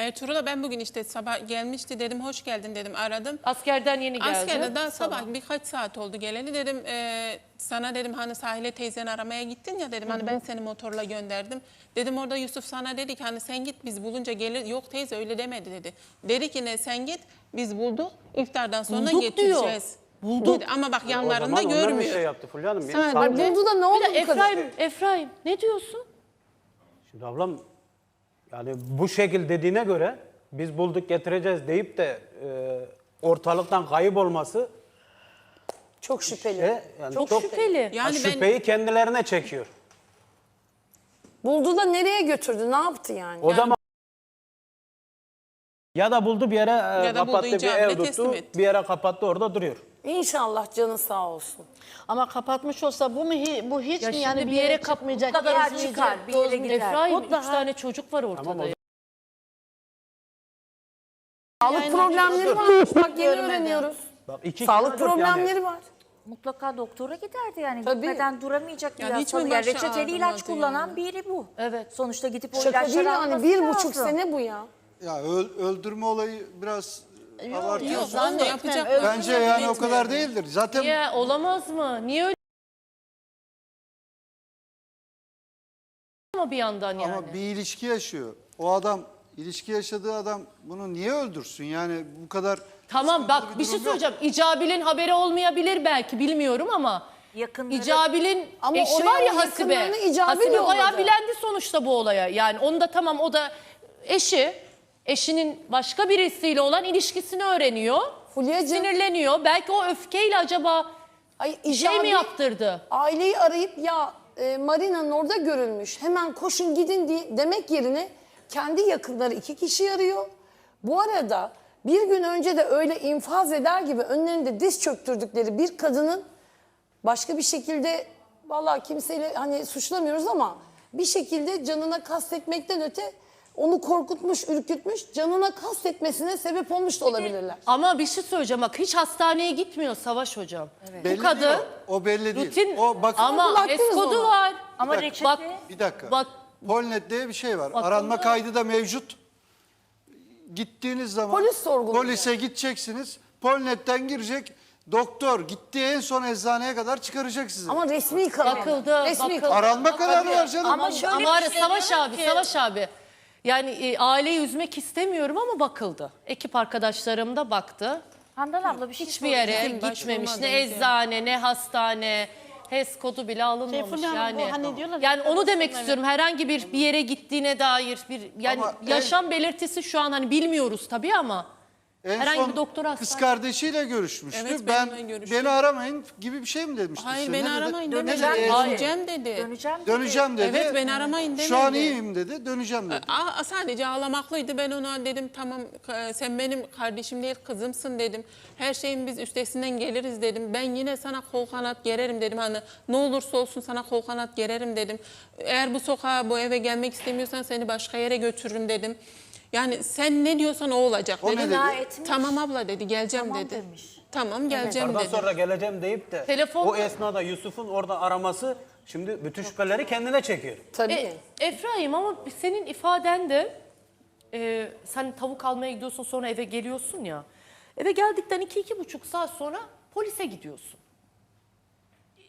Ertuğrul'a ben bugün işte sabah gelmişti dedim hoş geldin dedim aradım. Askerden yeni geldi. Askerde daha sabah birkaç saat oldu geleli dedim e, sana dedim hani sahile teyzeni aramaya gittin ya dedim hani ben seni motorla gönderdim. Dedim orada Yusuf sana dedi ki hani sen git biz bulunca gelir. Yok teyze öyle demedi dedi. Dedi ki ne sen git biz bulduk iftardan sonra Bulduk getireceğiz. Bulduk. Dedi. Ama bak O yanlarında zaman onlar bir görmüyor. şey yaptı Fulya Hanım. Sen- Buldu da ne Bir oldu de bu kadar? Efraim, Efraim ne diyorsun? Şimdi ablam yani bu şekil dediğine göre biz bulduk getireceğiz deyip de e, ortalıktan kayıp olması Çok şüpheli. e, yani Çok, şüpheli. Yani ben şüpheyi kendilerine çekiyor. Buldu da nereye götürdü? Ne yaptı yani? O zaman ya da buldu bir yere e, da buldu, kapattı bir ev teslim tuttu etti. bir yere kapattı orada duruyor. İnşallah canı sağ olsun. Ama kapatmış olsa bu mu hi- bu hiç Ya mi yani bir yere yere kap- çıkmayacak, mutlaka gezmeyecek, çıkar, bir yere tozmayacak. gider. Efraim üç Mutlaka. tane çocuk var ortada. Tamam o. Sağlık problemleri var. Bak yeni öğreniyoruz. Bak iki Sağlık dört yani. problemleri var. Mutlaka doktora giderdi yani. Tabii. Gitmeden duramayacak bir Yani hiç mi hastalık. Yani başı reçeteli ilaç ağrımadı kullanan yani? biri bu. Evet. Sonuçta gidip o Şaka ilaçları değil yani alması bir buçuk lazım. sene bu ya. Ya öl- öldürme olayı biraz abartıyorsun. Yok onu yapacak. Bence yani o kadar değildir. Zaten Niye olamaz mı? Niye öyle? Ama bir yandan yani. ama bir ilişki yaşıyor. O adam ilişki yaşadığı adam bunu niye öldürsün? Yani bu kadar Tamam bak bir şey durum yok. söyleyeceğim. İcabil'in haberi olmayabilir belki bilmiyorum ama Yakınları- İcabil'in Ama eşi oraya var ya Hasibe. yakınlarını İcabil Hasibe bayağı yolladı. bilendi sonuçta bu olaya. Yani onu da tamam o da eşi. Eşinin başka birisiyle olan ilişkisini öğreniyor. Fulyacığım. Sinirleniyor. Belki o öfkeyle acaba Ay, şey mi yaptırdı? Aileyi arayıp ya e, Marina'nın orada görülmüş hemen koşun gidin diye demek yerine kendi yakınları iki kişi arıyor. Bu arada bir gün önce de öyle infaz eder gibi önlerinde diz çöktürdükleri bir kadının başka bir şekilde vallahi kimseyle hani suçlamıyoruz ama bir şekilde canına kastetmekten öte onu korkutmuş, ürkütmüş, canına kastetmesine sebep olmuş da olabilirler. Ama bir şey söyleyeceğim bak hiç hastaneye gitmiyor Savaş hocam. Belli Bu kadın değil o. O belli değil. rutin O bak ama eskodu ona. var. Ama dakika. reçete... Bak bir dakika. bak Polnet diye bir şey var. Bakın Aranma da- kaydı da mevcut. Gittiğiniz zaman Polis sorgulayacak. polise gideceksiniz. Polnet'ten girecek. Doktor gittiği en son eczaneye kadar çıkaracak sizi. Ama resmi karar. Bakıldı, Resmi bakıldı. karar. Aranma kararı var canım. Ama şöyle ama bir ara- şey Savaş diyorum abi, ki- Savaş abi. Yani e, aileyi üzmek istemiyorum ama bakıldı. Ekip arkadaşlarım da baktı. Handan abla bir şey Hiçbir yere gitmemiş. Ne eczane, ne hastane, HES kodu bile alınmamış Hanım, bu yani. hani diyorlar- yani onu demek istiyorum. Herhangi bir bir yere gittiğine dair bir yani Ama en- yaşam belirtisi şu an hani bilmiyoruz tabii ama En herhangi son bir doktor kız hastane. kardeşiyle görüşmüştü. Evet, ben benimle görüştü. beni aramayın gibi bir şey mi demişti? Hayır size? beni Ne dedi? aramayın demedi. Döneceğim dedi. Döneceğim dedi. Döneceğim dedi. Döneceğim dedi. Evet, beni aramayın Şu an demedi. iyiyim dedi. Döneceğim dedi. Aa, sadece ağlamaklıydı. Ben ona dedim tamam e, sen benim kardeşim değil kızımsın dedim. Her şeyin biz üstesinden geliriz dedim. Ben yine sana kol kanat gererim dedim. Hani ne olursa olsun sana kol kanat gererim dedim. Eğer bu sokağa bu eve gelmek istemiyorsan seni başka yere götürürüm dedim. Yani sen ne diyorsan o olacak O dedi. ne dedi? Etmiş. Tamam abla dedi geleceğim Tamam dedi. demiş. Tamam geleceğim Ondan dedi. sonra geleceğim deyip de Telefon- o esnada Yusuf'un orada araması şimdi bütün şüpheleri kendine çekiyor. Tabii. E, Efraim ama senin ifaden de e, sen tavuk almaya gidiyorsun sonra eve geliyorsun ya. Eve geldikten iki iki buçuk saat sonra polise gidiyorsun.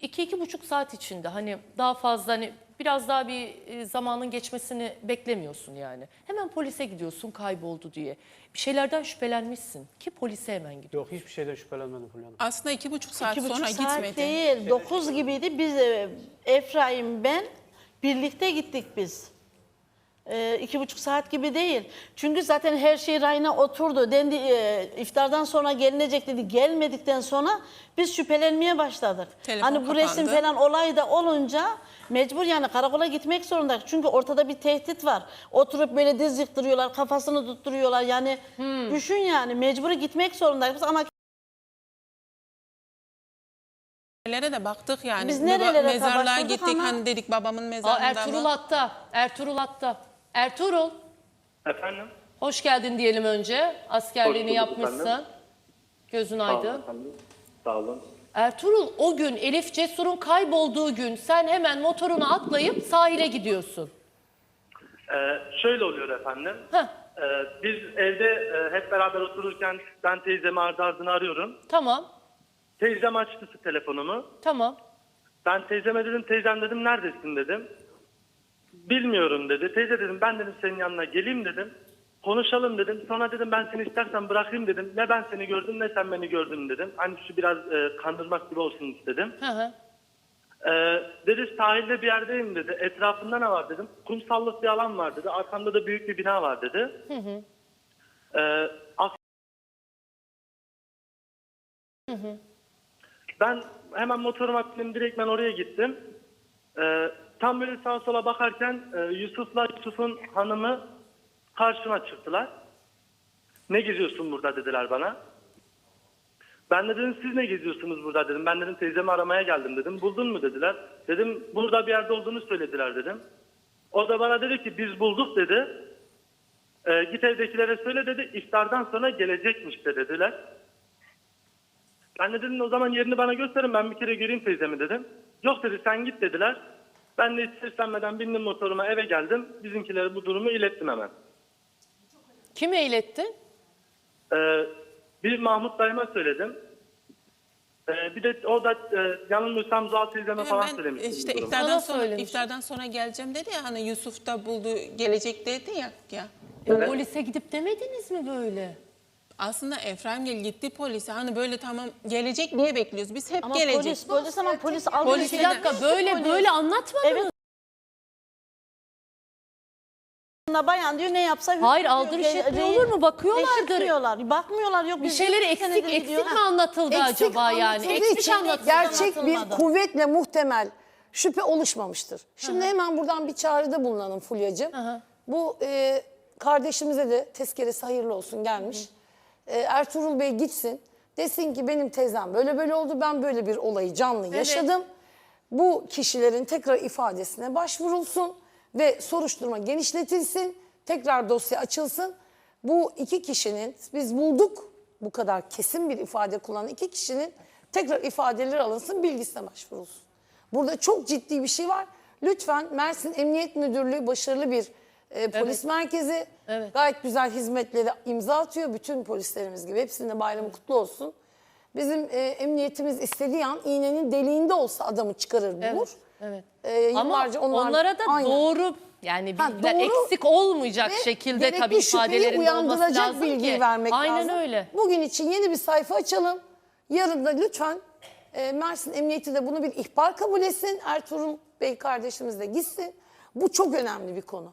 İki iki buçuk saat içinde hani daha fazla hani biraz daha bir e, zamanın geçmesini beklemiyorsun yani. Hemen polise gidiyorsun kayboldu diye. Bir şeylerden şüphelenmişsin ki polise hemen gidiyorsun. Yok hiçbir şeyden şüphelenmedim Fulya Hanım. Aslında iki buçuk saat İki buçuk sonra saat gitmedi. değil, dokuz gibiydi. Biz e, Efraim ben birlikte gittik biz. E, iki buçuk saat gibi değil. Çünkü zaten her şey rayına oturdu. Dendi, e, iftardan sonra gelinecek dedi. Gelmedikten sonra biz şüphelenmeye başladık. Telefon hani bu resim kapandı. falan olay da olunca mecbur yani karakola gitmek zorunda. Çünkü ortada bir tehdit var. Oturup böyle diz yıktırıyorlar, kafasını tutturuyorlar. Yani düşün yani mecburi gitmek zorundayız ama Nerelere de baktık yani. Biz nerelere Mezarlığa gittik ama- hani dedik babamın Aa, mezarında Ertuğrul hatta. Ertuğrul hatta. Ertuğrul Efendim? hoş geldin diyelim önce. Askerliğini bulduk yapmışsın. efendim. Gözün Sağ olun aydın. efendim. Sağ olun. Ertuğrul o gün Elif Cesur'un kaybolduğu gün sen hemen motoruna atlayıp sahile gidiyorsun. Ee, şöyle oluyor efendim. Heh. Ee, biz evde e, hep beraber otururken ben teyzemi ardı ardına arıyorum. Tamam. Teyzem açtı telefonumu. Tamam. Ben teyzeme dedim teyzem dedim neredesin dedim. Bilmiyorum dedi. Teyze dedim ben dedim senin yanına geleyim dedim. Konuşalım dedim. Sonra dedim ben seni istersen bırakayım dedim. Ne ben seni gördüm ne sen beni gördün dedim. Hani şu biraz e, kandırmak gibi olsun istedim. Hı hı. Ee, dedi sahilde bir yerdeyim dedi. Etrafında ne var dedim. Kumsallık bir alan var dedi. Arkamda da büyük bir bina var dedi. Ee, ak- Ben hemen motoruma bindim direkt ben oraya gittim. Ee, tam böyle sağa sola bakarken e, Yusuf'la Yusuf'un hanımı karşıma çıktılar. Ne geziyorsun burada dediler bana. Ben de dedim siz ne geziyorsunuz burada dedim. Ben dedim teyzemi aramaya geldim dedim. Buldun mu dediler. Dedim burada bir yerde olduğunu söylediler dedim. O da bana dedi ki biz bulduk dedi. Ee, git evdekilere söyle dedi. İftardan sonra gelecekmiş de dediler. Ben de dedim o zaman yerini bana gösterin ben bir kere göreyim teyzemi dedim. Yok dedi sen git dediler. Ben de hiç seslenmeden bindim motoruma eve geldim. Bizimkilere bu durumu ilettim hemen. Kime ilettin? Ee, bir Mahmut dayıma söyledim. Ee, bir de o da e, yanılmıyorsam Zuhal teyzeme falan ben söylemiştim. işte bu durumu. iftardan sonra söylemiş. iftardan sonra geleceğim dedi ya hani Yusuf da buldu gelecek dedi ya ya. E, polise gidip demediniz mi böyle? Aslında Efraim Gel gitti polise hani böyle tamam gelecek niye bekliyoruz? Biz hep Ama gelecek. polis, polis ama polis aldı. Polis- Bir dakika böyle böyle anlatmadınız. Evet. Bayan diyor ne yapsa Hayır hükmediyor. aldırış Re- etmiyor re- olur mu? Bakıyorlardır. Reşitliyorlar. Bakmıyorlar yok. Bir bir eksik eksik mi anlatıldı Eksik acaba yani? anlatıldığı Eksik için anlatıldı. gerçek bir anlatılmadı. kuvvetle muhtemel şüphe oluşmamıştır. Şimdi hemen buradan bir çağrıda bulunalım Fulya'cığım. Bu e, kardeşimize de tezkeresi hayırlı olsun gelmiş. E, Ertuğrul Bey gitsin desin ki benim teyzem böyle böyle oldu ben böyle bir olayı canlı yaşadım. Bu kişilerin tekrar ifadesine başvurulsun ve soruşturma genişletilsin. Tekrar dosya açılsın. Bu iki kişinin biz bulduk bu kadar kesin bir ifade kullanan iki kişinin tekrar ifadeleri alınsın bilgisine başvurulsun. Burada çok ciddi bir şey var. Lütfen Mersin Emniyet Müdürlüğü başarılı bir e, polis merkezi. Evet. Gayet güzel hizmetleri imza atıyor. Bütün polislerimiz gibi. Hepsinin de bayramı kutlu olsun. Bizim e, emniyetimiz istediği an iğnenin deliğinde olsa adamı çıkarır bulur. evet. E, Ama yıllarca onlar- onlara da Aynen. doğru yani Ha, bilgiler doğru eksik olmayacak Ve şekilde gerekli tabii şüpheyi ifadelerin olması uyandıracak lazım bilgiyi ki. vermek Aynen lazım. öyle. Bugün için yeni bir sayfa açalım. Yarın da lütfen e, Mersin Emniyeti de bunu bir ihbar kabul etsin. Ertuğrul Bey kardeşimiz de gitsin. Bu çok önemli bir konu.